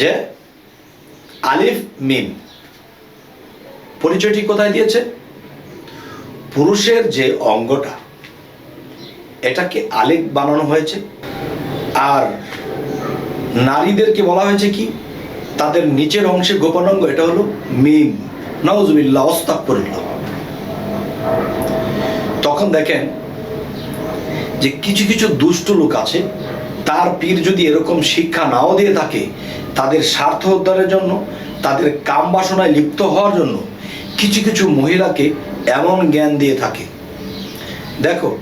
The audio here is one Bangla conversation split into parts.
যে আলিফ মিম। পরিচয়টি কোথায় দিয়েছে? পুরুষের যে অঙ্গটা, এটাকে আলিফ বানানো হয়েছে। আর নারীদেরকে বলা হয়েছে কি? তাদের নিচের অংশে গোপনাঙ্গ এটা হলো মিম। নওজবিল্লা অস্তাকুল্লাহ তখন দেখেন যে কিছু কিছু দুষ্ট লোক আছে, তার পীর যদি এরকম শিক্ষা নাও দিয়ে থাকে তাদের স্বার্থ উদ্ধারের জন্য, তাদের কাম বাসনায় লিপ্ত হওয়ার জন্য কিছু কিছু মহিলাকে এমন জ্ঞান দিয়ে থাকে। দেখো,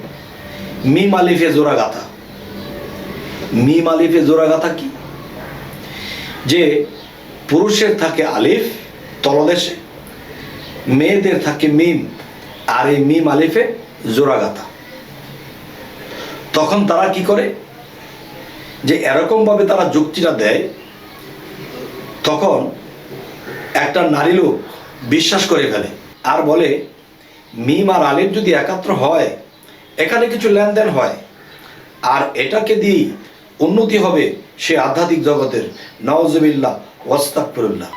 মিম আলিফে জোড়া গাথা মিম আলিফে জোড়া গাথা কি? যে পুরুষের থাকে আলিফ, তলদেশে। মেয়েদের থাকে মিম, আর এই মিম আলিফে জোড়াগাথা। তখন তারা কি করে? যে এরকমভাবে তারা যুক্তিটা দেয় তখন একটা নারী লোক বিশ্বাস করে ফেলে আর বলে, মিম আর আলিফ যদি একাত্র হয়, এখানে কিছু লেনদেন হয়। আর এটাকে দিয়ে উন্নতি হবে সে আধ্যাত্মিক জগতের। নওয়াজবিল্লাহ ওয়াস্তাকফিরুল্লাহ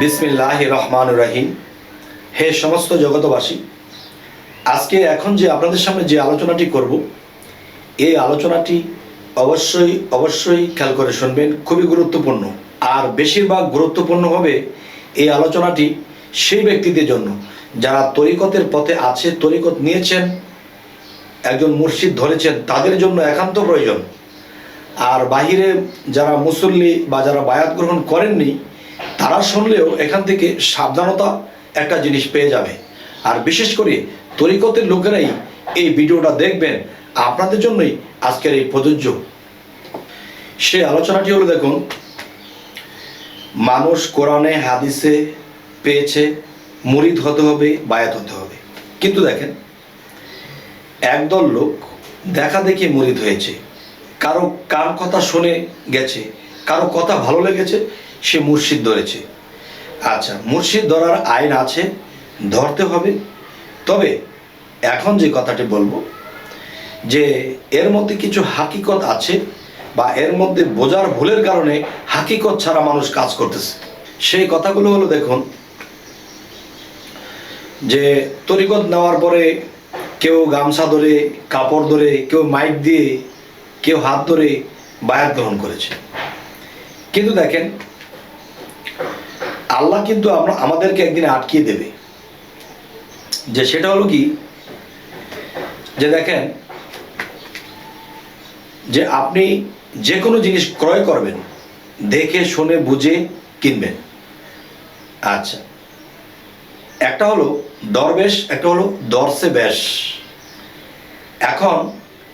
বিসমিল্লাহ রহমান রাহিম। হে সমস্ত জগতবাসী আজকে এখন যে আপনাদের সামনে যে আলোচনাটি করব, এই আলোচনাটি অবশ্যই অবশ্যই খেয়াল করে শুনবেন, খুবই গুরুত্বপূর্ণ। আর বেশিরভাগ গুরুত্বপূর্ণ হবে এই আলোচনাটি সেই ব্যক্তিদের জন্য। যারা তরিকতের পথে আছে, তরিকত নিয়েছেন, একজন মুর্শিদ ধরেছেন, তাদের জন্য একান্ত প্রয়োজন। আর বাহিরে যারা মুসল্লি বা যারা বায়াত গ্রহণ করেননি, তারা শুনলেও এখান থেকে সাবধানতা একটা জিনিস পেয়ে যাবে। আর বিশেষ করে তরিকতের লোকেরাই এই ভিডিওটা দেখবেন। আপনাদের জন্যই আজকের এই প্রযোজ্য। সেই আলোচনাটি হলো দেখুন, মানুষ কোরআনে, হাদিসে পেয়েছে, মুরিদ হতে হবে, বায়াত হতে হবে। কিন্তু দেখেন, একদল লোক দেখা দেখি মুরিদ হয়েছে। কারও কার কথা শুনে গেছে, কারও কথা ভালো লেগেছে, সে মুর্শিদ ধরেছে। আচ্ছা মুর্শিদ ধরার আইন আছে, ধরতে হবে। তবে এখন যে কথাটি বলব, যে এর মধ্যে কিছু হাকিকত আছে বা এর মধ্যে বোঝার ভুলের কারণে হাকিকত ছাড়া মানুষ কাজ করতেছে। সেই কথাগুলো হলো দেখুন, যে তরিকত নেওয়ার পরে কেউ গামছা ধরে, কাপড় ধরে, কেউ মাইক দিয়ে, কেউ হাত ধরে বায়াত গ্রহণ করেছে। কিন্তু দেখেন, আল্লাহ কিন্তু আমরা আমাদেরকে একদিন আটকিয়ে দেবে। যে সেটা হলো কি যে দেখেন, যে আপনি যে কোনো জিনিস ক্রয় করবেন, দেখে, শুনে, বুঝে কিনবেন। আচ্ছা। একটা হলো দরবেশ, একটা হলো দর্শে বেশ। এখন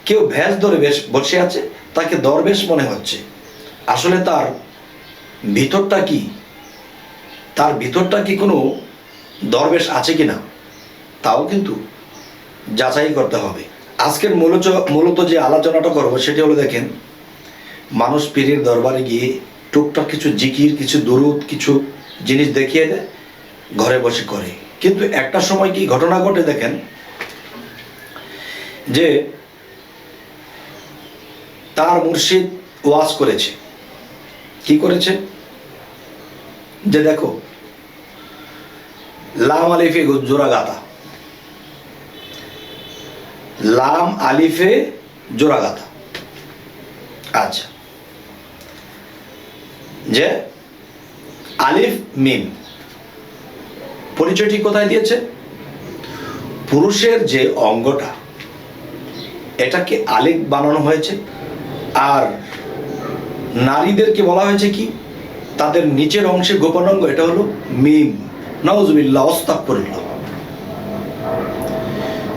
কেউ ভেষ ধরে বেশ বসে আছে, তাকে দরবেশ মনে হচ্ছে। আসলে তার ভিতরটা কি? তার ভিতরটা কি কোনো দরবেশ আছে কি না তাও কিন্তু যাচাই করতে হবে। আজকের মূলত মূলত যে আলোচনাটা করব সেটি হলো দেখেন, মানুষ পীরের দরবারে গিয়ে টুকটাক কিছু জিকির, কিছু দরুদ, কিছু জিনিস দেখিয়ে দেয়, ঘরে বসে করে। কিন্তু একটা সময় কি ঘটনা ঘটে দেখেন, যে তার মুর্শিদ ওয়াজ করেছে। কি করেছে? যে দেখো, লাম আলিফে জোড়া গাতা লাম আলিফে জোড়া গাতা আচ্ছা। যে আলিফ মিম। পরিচয়টি কোথায় দিয়েছে? পুরুষের যে অঙ্গটা, এটাকে আলিফ বানানো হয়েছে। আর নারীদেরকে বলা হয়েছে কি? তাদের নিচের অংশে গোপন অঙ্গ এটা হলো মিম। নওজবিল্লা অস্তাকুল্লাহ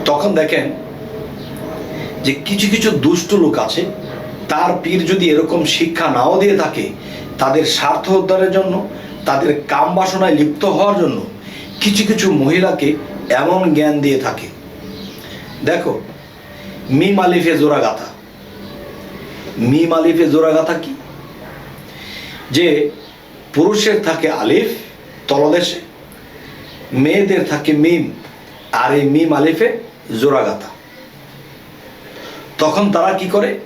তখন দেখেন যে কিছু কিছু দুষ্ট লোক আছে, তার পীর যদি এরকম শিক্ষা নাও দিয়ে থাকে, তাদের স্বার্থ উদ্ধারের জন্য, তাদের কাম বাসনায় লিপ্ত হওয়ার জন্য, কিছু কিছু মহিলাকে এমন জ্ঞান দিয়ে থাকে। দেখো, মিম আলিফে গাথা। মিম আলিফে জোড়া গাথা কি? যে পুরুষের থাকে আলিফ, তলদেশে। মেয়েদের থাকে মিম, আর এই মিম আলিফে জোড়াগাতা তখন তারা কি করে?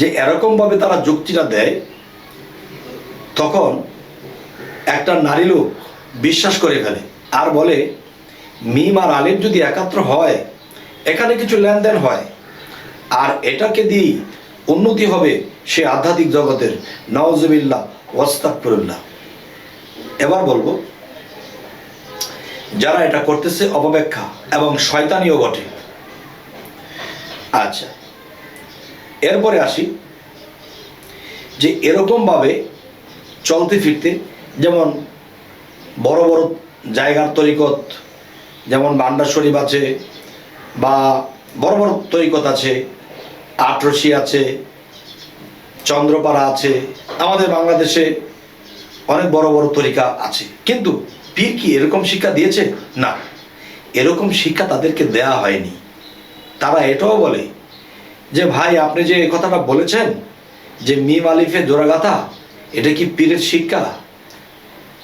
যে এরকমভাবে তারা যুক্তিটা দেয়, তখন একটা নারী লোক বিশ্বাস করে ফেলে আর বলে, মিম আর আলিফ যদি একাত্র হয়, এখানে কিছু লেনদেন হয়। আর এটাকে দিয়েই উন্নতি হবে সে আধ্যাত্মিক জগতের। নওয়াজবিল্লা ওয়াস্তাকফিরুল্লাহ এবার বলব, যারা এটা করতেছে অপব্যাখ্যা এবং শয়তানিও বটে। আচ্ছা। এরপরে আসি যে এরকমভাবে চলতে ফিরতে যেমন বড় বড় জায়গার তরিকত, যেমন বান্ডার শরীফ আছে বা বড় বড় তরিকত আছে, আটরশি আছে, চন্দ্রপাড়া আছে, আমাদের বাংলাদেশে অনেক বড় বড় তরিকা আছে। কিন্তু পীর কি এরকম শিক্ষা দিয়েছে? না। এরকম শিক্ষা তাদেরকে দেয়া হয়নি। তারা এটাও বলে যে, ভাই, আপনি যে কথাটা বলেছেন যে মিম আলিফে জোড়াগাথা এটা কি পীরের শিক্ষা?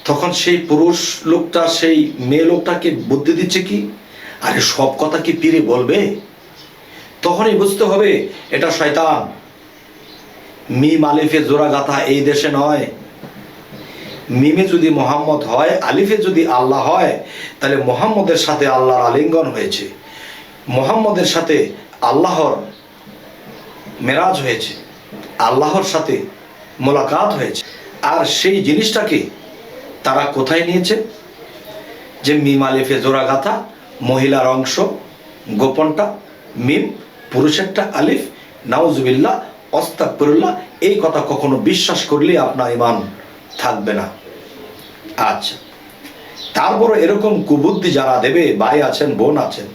তখন সেই পুরুষ লোকটা, সেই মেয়ে লোকটাকে বুদ্ধি দিচ্ছে কি? আরে, সব কথা কি পীরে বলবে? তখনই বুঝতে হবে, এটা শয়তান। মিম আলিফে জোড়াগাথা এই দেশে নয়। মিমে যদি মোহাম্মদ হয়, আলিফে যদি আল্লাহ হয়, তাহলে মোহাম্মদের সাথে আল্লাহর আলিঙ্গন হয়েছে। মোহাম্মদের সাথে আল্লাহর মেরাজ হয়েছে, আল্লাহর সাথে মোলাকাত হয়েছে। আর সেই জিনিসটাকে তারা কোথায় নিয়েছে? যে মিম আলিফে জোড়াগাথা মহিলার অংশ, গোপনটা, মিম, পুরুষেরটা আলিফ নাউজবিল্লা অস্তাকফিরুল্লাহ এই কথা কখনো বিশ্বাস করলে আপনার ইমান থাকবে না। আচ্ছা তারপরও এরকম কুবুদ্ধি যারা দেবে, ভাই আছেন, বোন আছেন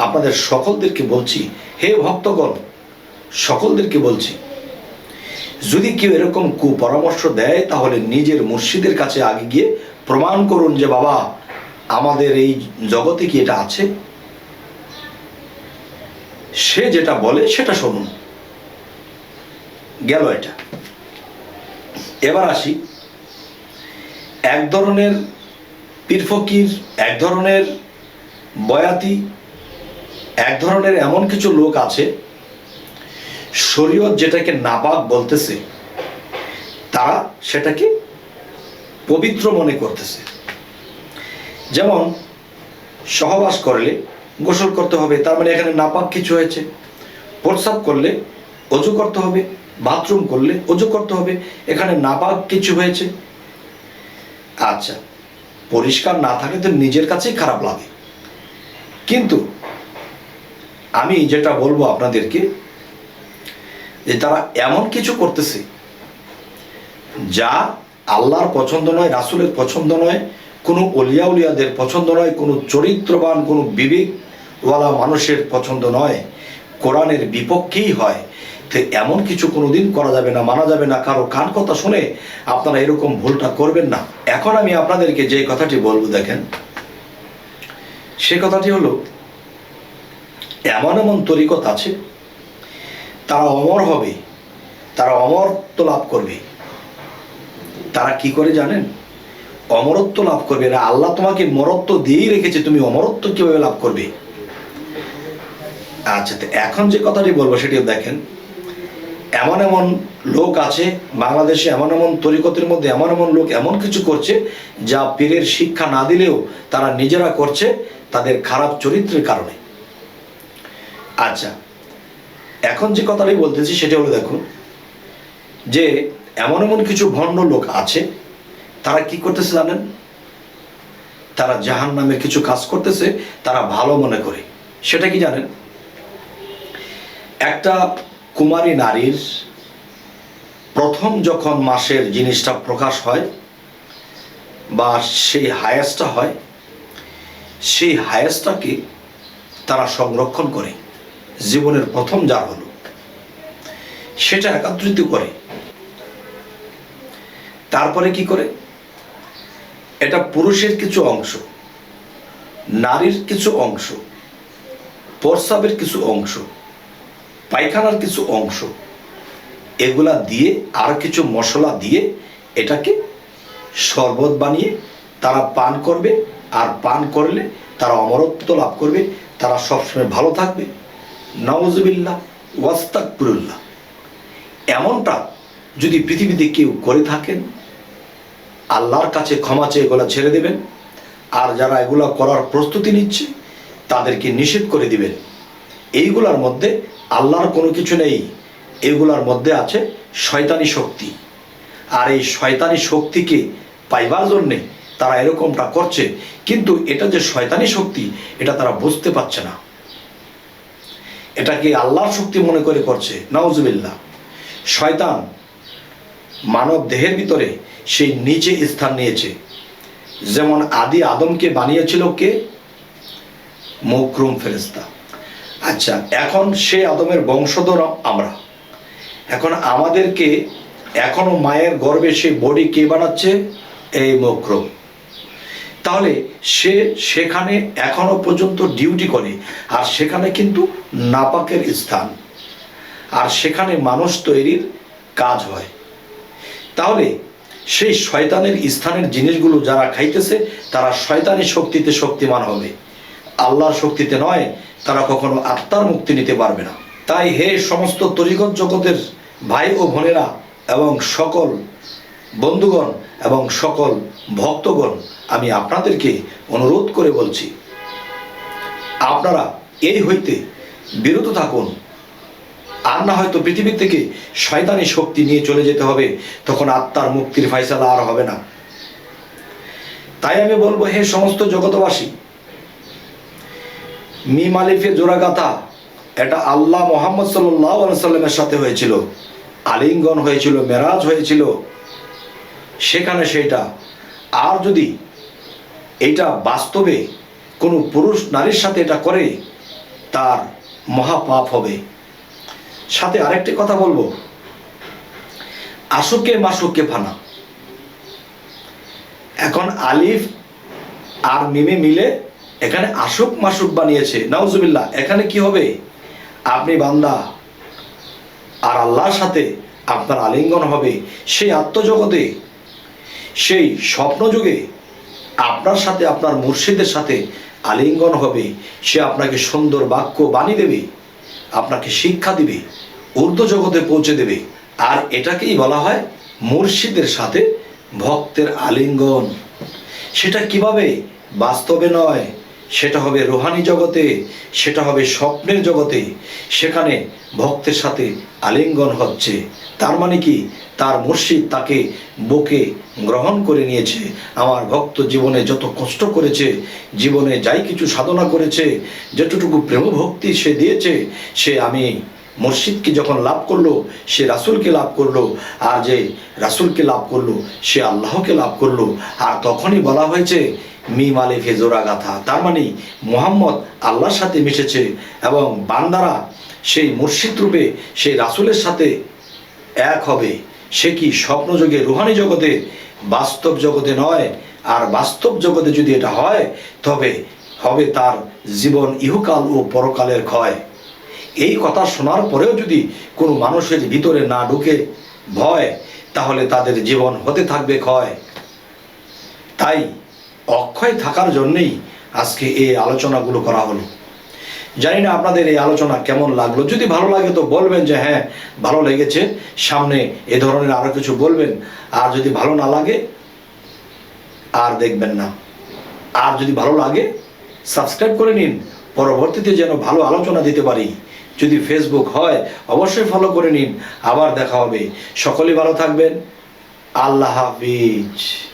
আপনাদের সকলদেরকে বলছি, হে ভক্তগণ, সকলদেরকে বলছি, যদি কেউ এরকম কুপরামর্শ দেয়, তাহলে নিজের মুর্শিদের কাছে আগে গিয়ে প্রমাণ করুন যে, বাবা, আমাদের এই জগতে কি এটা আছে? সে যেটা বলে, সেটা শুনুন। গেল এটা। এবার আসি। এক ধরনের পীর ফকির এক ধরনের বয়াতি এক ধরনের এমন কিছু লোক আছে, শরীয়ত যেটাকে নাপাক বলতেছে, তারা সেটাকে পবিত্র মনে করতেছে। যেমন, সহবাস করলে গোসল করতে হবে, তার মানে এখানে নাপাক কিছু হয়েছে। প্রস্রাব করলে অজু করতে হবে, বাথরুম করলে অজু করতে হবে, এখানে নাপাক কিছু হয়েছে। আচ্ছা পরিষ্কার না থাকে তো নিজের কাছেই খারাপ লাগে। কিন্তু আমি যেটা বলব আপনাদেরকে, যে তারা এমন কিছু করতেছে যা আল্লাহর পছন্দ নয়, রাসুলের পছন্দ নয়, কোনো অলিয়া উলিয়াদের পছন্দ নয়, কোনো চরিত্রবান, কোনো বিবেকওয়ালা মানুষের পছন্দ নয়। কোরআনের বিপক্ষেই হয়। তো এমন কিছু কোনোদিন করা যাবে না, মানা যাবে না। কারও কান কথা শুনে আপনারা এরকম ভুলটা করবেন না। এখন আমি আপনাদেরকে যে কথাটি বলব দেখেন, সে কথাটি হলো এমন এমন তরিকত আছে, তারা অমর হবে, তারা অমরত্ব লাভ করবে। তারা কি করে জানেন? অমরত্ব লাভ করবে না। আল্লাহ তোমাকে মরত্ব দিয়েই রেখেছে, তুমি অমরত্ব কীভাবে লাভ করবে? আচ্ছা তো এখন যে কথাটি বলব সেটি দেখেন। এমন এমন লোক আছে, বাংলাদেশে এমন এমন তরিকতের মধ্যে এমন এমন লোক এমন কিছু করছে, যা পীরের শিক্ষা না দিলেও তারা নিজেরা করছে তাদের খারাপ চরিত্রের কারণে। আচ্ছা। এখন যে কথাটি বলতেছি সেটা হলো দেখুন যে এমন এমন কিছু ভণ্ড লোক আছে, তারা কি করতেছে জানেন? তারা জাহান নামের কিছু কাজ করতেছে, তারা ভালো মনে করে। সেটা কি জানেন? একটা কুমারী নারীর প্রথম যখন মাসের জিনিসটা প্রকাশ হয় বা সেই হায়াসটা হয়, সেই হায়াসটাকে তারা সংরক্ষণ করে। জীবনের প্রথম যা হলো, সেটা একত্রিত করে। তারপরে কি করে? এটা পুরুষের কিছু অংশ, নারীর কিছু অংশ, প্রস্রাবের কিছু অংশ, পায়খানার কিছু অংশ, এগুলা দিয়ে আর কিছু মশলা দিয়ে এটাকে শরবত বানিয়ে তারা পান করবে। আর পান করলে তারা অমরত্ব লাভ করবে, তারা সবসময় ভালো থাকবে। নওয়াজবিল্লা ওয়াস্তাকপুরুল্লাহ এমনটা যদি পৃথিবীতে কেউ করে থাকেন, আল্লাহর কাছে ক্ষমা চেয়ে এগুলো ছেড়ে দেবেন, আর যারা এগুলো করার প্রস্তুতি নিচ্ছে, তাদেরকে নিষেধ করে দিবেন। এইগুলার মধ্যে আল্লাহর কোনো কিছু নেই। এগুলার মধ্যে আছে শয়তানি শক্তি। আর এই শয়তানি শক্তিকে পাইবার জন্যে তারা এরকমটা করছে, কিন্তু এটা যে শয়তানি শক্তি, এটা তারা বুঝতে পারছে না। এটাকে আল্লাহর শক্তি মনে করে করছে। নওয়াজবিল্লা শয়তান মানব দেহের ভিতরে সেই নিচে স্থান নিয়েছে। যেমন আদি আদমকে বানিয়েছিল কে? মকরুম ফেরেস্তা আচ্ছা এখন সে আদমের বংশধর আমরা। এখন আমাদেরকে এখনও মায়ের গর্ভে সেই বডি কে বানাচ্ছে? এই মকরুম। তাহলে সে সেখানে এখনও পর্যন্ত ডিউটি করে। আর সেখানে কিন্তু নাপাকের স্থান। আর সেখানে মানুষ তৈরির কাজ হয়। তাহলে সেই শয়তানের স্থানের জিনিসগুলো যারা খাইতেছে, তারা শয়তানি শক্তিতে শক্তিমান হবে। আল্লাহর শক্তিতে নয়, তারা কখনো আত্মার মুক্তি নিতে পারবে না। তাই হে সমস্ত তরিগত জগতের ভাই ও বোনেরা এবং সকল বন্ধুগণ এবং সকল ভক্তগণ, আমি আপনাদেরকে অনুরোধ করে বলছি, আপনারা এই হইতে বিরত থাকুন। আর না হয়তো পৃথিবী থেকে শয়তানি শক্তি নিয়ে চলে যেতে হবে, তখন আত্মার মুক্তির ফয়সালা আর হবে না। তাই আমি বলব, হে সমস্ত জগতবাসী মিম আলিফে জোড়াগাথা, এটা আল্লাহ মোহাম্মদ সাল্লাহ সাল্লামের সাথে হয়েছিল। আলিঙ্গন হয়েছিল, মেরাজ হয়েছিল। সেখানে সেটা। আর যদি এটা বাস্তবে কোনো পুরুষ নারীর সাথে এটা করে, তার মহাপাপ হবে। সাথে আরেকটি কথা বলব। আশুকে মাসুকে ফানা এখন আলিফ আর মিমে মিলে এখানে আশুক মাসুক বানিয়েছে। নাউজুবিল্লাহ, এখানে কি হবে? আপনি বান্দা আর আল্লাহর সাথে আপনার আলিঙ্গন হবে। সেই আত্মজগতে সেই স্বপ্নযুগে আপনার সাথে, আপনার মুর্শিদের সাথে আলিঙ্গন হবে। সে আপনাকে সুন্দর বাক্য বানিয়ে দেবে, আপনাকে শিক্ষা দিবে, ঊর্ধ্ব জগতে পৌঁছে দেবে। আর এটাকেই বলা হয় মুর্শিদের সাথে ভক্তের আলিঙ্গন। সেটা কীভাবে? বাস্তবে নয়। সেটা হবে রোহানি জগতে, সেটা হবে স্বপ্নের জগতে, সেখানে ভক্তের সাথে আলিঙ্গন হচ্ছে। তার মানে কি? তার মুর্শিদ তাকে বুকে গ্রহণ করে নিয়েছে। আমার ভক্ত জীবনে যত কষ্ট করেছে, জীবনে যাই কিছু সাধনা করেছে যতটুকু প্রেম ভক্তি সে দিয়েছে, সে আমি মসজিদকে যখন লাভ করল, সে রাসুলকে লাভ করল, আর যে রাসুলকে লাভ করল, সে আল্লাহকে লাভ করল। আর তখনই বলা হয়েছে মিম আলিফে জোড়া গাথা। তার মানে মোহাম্মদ আল্লাহর সাথে মিশেছে এবং বান্দারা সেই মুর্শিদ রূপে সেই রাসুলের সাথে এক হবে। সে কি স্বপ্নযোগে রুহানি জগতে? বাস্তব জগতে নয়। আর বাস্তব জগতে যদি এটা হয়, তবে হবে তার জীবন ইহকাল ও পরকালের ক্ষয়। এই কথা শোনার পরেও যদি কোনো মানুষের ভিতরে না ঢুকে ভয়, তাহলে তাদের জীবন হতে থাকবে ক্ষয়। তাই অক্ষয় থাকার জন্যেই আজকে এই আলোচনাগুলো করা হলো। জানি না আপনাদের এই আলোচনা কেমন লাগল। যদি ভালো লাগে তো বলবেন যে হ্যাঁ ভালো লেগেছে। সামনে এ ধরনের আরও কিছু বলবেন। আর যদি ভালো না লাগে, আর দেখবেন না। আর যদি ভালো লাগে, সাবস্ক্রাইব করে নিন। পরবর্তীতে যেন ভালো আলোচনা দিতে পারি। যদি ফেসবুক হয়, অবশ্যই ফলো করে নিন। আবার দেখা হবে। সকলেই ভালো থাকবেন। আল্লাহ হাফিজ।